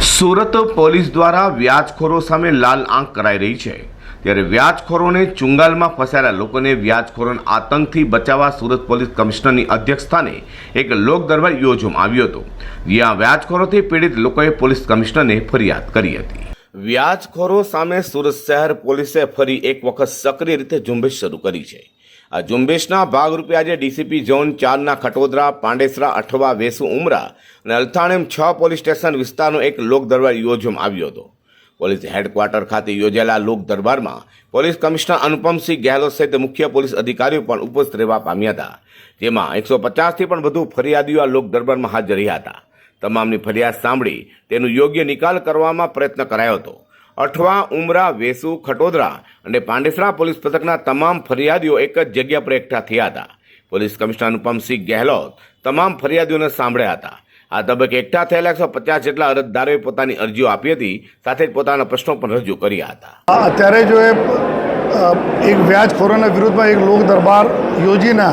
Surat police દ્વારા વ્યાજખોરો સામે લાલ આંખ કરાઈ રહી છે. ત્યારે વ્યાજખોરોને ચુંગાલમાં ફસાયેલા લોકોને વ્યાજખોરોના આતંકથી બચાવવા સુરત પોલીસ કમિશનરની અધ્યક્ષસ્થાને એક લોક દરબાર યોજવામાં આવ્યો હતો. જ્યાં વ્યાજખોરોથી પીડિત લોકોએ પોલીસ કમિશનરને ફરિયાદ કરી હતી. વ્યાજખોરો સામે સુરત શહેર પોલીસે ફરી એક વખત સક્રિય રીતે ઝુંબેશ શરૂ કરી છે. આ ઝુંબેશના ભાગરૂપે આજે ડીસીપી ઝોન ચારના ખટોદરા, પાંડેસરા, અઠવા, વેસુ, ઉમરા અને અલથાણેમ છ પોલીસ સ્ટેશન વિસ્તારનો એક લોક દરબાર યોજવામાં આવ્યો હતો. પોલીસ હેડક્વાર્ટર ખાતે યોજાયેલા લોક દરબારમાં પોલીસ કમિશનર અનુપમસિંહ ગેહલોત સહિત મુખ્ય પોલીસ અધિકારીઓ પણ ઉપસ્થિત રહેવા પામ્યા હતા. જેમાં એકસો પચાસથી પણ વધુ ફરિયાદીઓ આ લોક દરબારમાં હાજર રહ્યા હતા. તમામની ફરિયાદ સાંભળી તેનું યોગ્ય નિકાલ કરવામાં પ્રયત્ન કરાયો હતો. અઠવા, ઉમરા, વેસુ, ખટોદરા અને પાંડેસરા પોલીસ પથકના તમામ ફરિયાદીઓ એક જ જગ્યા પર એકઠા થયા હતા. પોલીસ કમિશનર અનુપમસિંહ ગેહલોત તમામ ફરિયાદીઓને સાંભળ્યા હતા. આ તબક્કે એકઠા થયેલા એકસો પચાસ જેટલા અરજદારોએ પોતાની અરજીઓ આપી હતી, સાથે જ પોતાના પ્રશ્નો પણ રજૂ કર્યા હતા. અત્યારે જો એ એક વ્યાજખોરોના વિરુદ્ધમાં એક લોક દરબાર યોજીને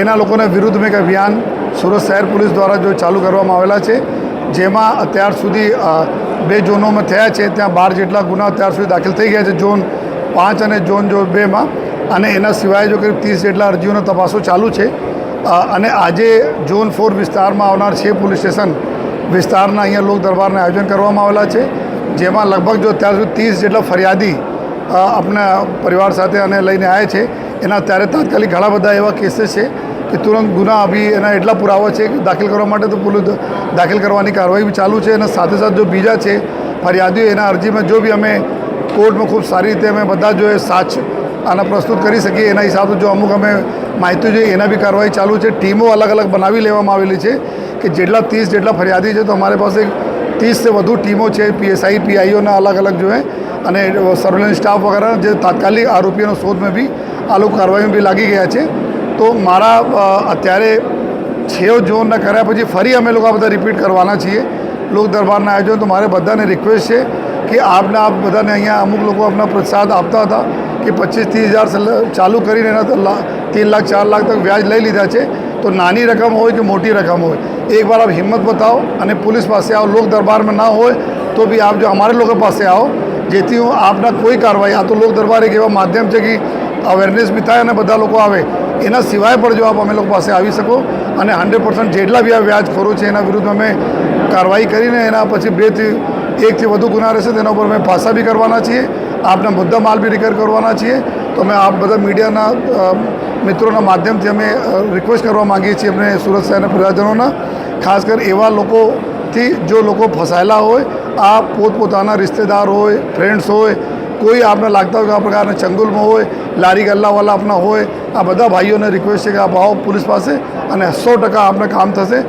એના લોકોના વિરુદ્ધમાં એક અભિયાન સુરત શહેર પોલીસ દ્વારા જો ચાલુ કરવામાં આવેલા છે, જેમાં અત્યાર સુધી બે ઝોનોમાં થયા છે. ત્યાં બાર જેટલા ગુના અત્યાર સુધી દાખલ થઈ ગયા છે. ઝોન પાંચ અને ઝોન જો બેમાં. અને એના સિવાય જો કરીબ ત્રીસ જેટલા અરજીઓનો તપાસો ચાલુ છે. અને આજે ઝોન ફોર વિસ્તારમાં આવનાર છે પોલીસ સ્ટેશન. વિસ્તારના અહીંયા લોક દરબારના આયોજન કરવામાં આવેલા છે. જેમાં લગભગ જો અત્યાર સુધી ત્રીસ જેટલા ફરિયાદી આપણા પરિવાર સાથે અને લઈને આવે છે. એના અત્યારે તાત્કાલિક ઘણા બધા એવા કેસીસ છે. કે તુરંત ગુના અભી એના એટલા પુરાવા છે કે દાખલ કરવા માટે તો પોલીસ દાખલ કરવાની કાર્યવાહી બી ચાલુ છે અને સાથે સાથે જો બીજા છે ફરિયાદીઓ, એના અરજીમાં જો બી અમે કોર્ટમાં ખૂબ સારી રીતે અમે બધા જો એ સાચ આના પ્રસ્તુત કરી શકીએ, એના હિસાબે જો અમુક અમે માહિતી જોઈએ, એના બી કાર્યવાહી ચાલુ છે. ટીમો અલગ અલગ બનાવી લેવામાં આવેલી છે કે જેટલા ત્રીસ જેટલા ફરિયાદી છે તો અમારી પાસે ત્રીસથી વધુ ટીમો છે, પીએસઆઈ, પીઆઈઓના અલગ અલગ જોઈએ અને સર્વેલન્સ સ્ટાફ વગેરે જે તાત્કાલિક આરોપીઓનો શોધમાં બી આ લોકો કાર્યવાહીમાં બી લાગી ગયા છે. તો મારા અત્યારે છ ઝોનના કર્યા પછી ફરી અમે લોકો આ બધા રિપીટ કરવાના છીએ. લોક દરબારના આયોજન તો મારે બધાને રિક્વેસ્ટ છે કે આપને આપ બધાને અહીંયા અમુક લોકો આપના પ્રસાદ આપતા હતા કે પચીસ ત્રીસ હજાર ચાલુ કરીને એના ત્રણ લાખ, ચાર લાખ તક વ્યાજ લઈ લીધા છે. તો નાની રકમ હોય કે મોટી રકમ હોય એકવાર આપ હિંમત બતાવો અને પોલીસ પાસે આવો, લોક દરબારમાં ના હોય તો બી આપ જો અમારે લોકો પાસે આવો, જેથી હું આપના કોઈ કાર્યવાહી, આ તો લોક દરબાર એક એવા માધ્યમ છે કે અવેરનેસ બી થાય અને બધા લોકો આવે. એના સિવાય પણ જો આપ અમે લોકો પાસે આવી શકો અને હંડ્રેડ પર્સન્ટ જેટલા બી આ વ્યાજખોરો છે એના વિરુદ્ધ અમે કાર્યવાહી કરીને એના પછી બેથી એકથી વધુ ગુના રહેશે તેના ઉપર અમે પાસા બી કરવાના છીએ. આપના મુદ્દા માલ બી રિકવર કરવાના છીએ. તો અમે આપ બધા મીડિયાના મિત્રોના માધ્યમથી અમે રિક્વેસ્ટ કરવા માંગીએ છીએ અમને સુરત શહેરના પ્રજાજનોના ખાસ કરી એવા લોકોથી જો લોકો ફસાયેલા હોય, આ પોતપોતાના રિશ્તેદાર હોય ફ્રેન્ડ્સ હોય કોઈ આપને લાગતા હોય કે આ પ્રકારના ચંગુલમાં હોય, લારી ગલ્લાવાલા આપના હોય, આ બધા ભાઈઓને રિક્વેસ્ટ છે કે આપ આવો પોલીસ પાસે અને સો ટકા આપને કામ થશે.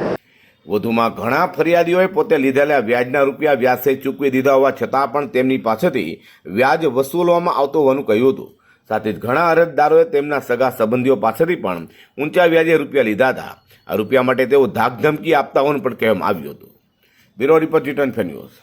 વધુમાં ઘણા ફરિયાદીઓએ પોતે લીધેલા વ્યાજના રૂપિયા વ્યાસે ચૂકવી દીધા હોવા છતાં પણ તેમની પાસેથી વ્યાજ વસૂલવામાં આવતું હોવાનું કહ્યું હતું. સાથે જ ઘણા અરજદારોએ તેમના સગા સંબંધીઓ પાસેથી પણ ઊંચા વ્યાજે રૂપિયા લીધા હતા. આ રૂપિયા માટે તેઓ ધાકધમકી આપતા હોવાનું પણ કહેવામાં આવ્યું હતું. Bureau report return news.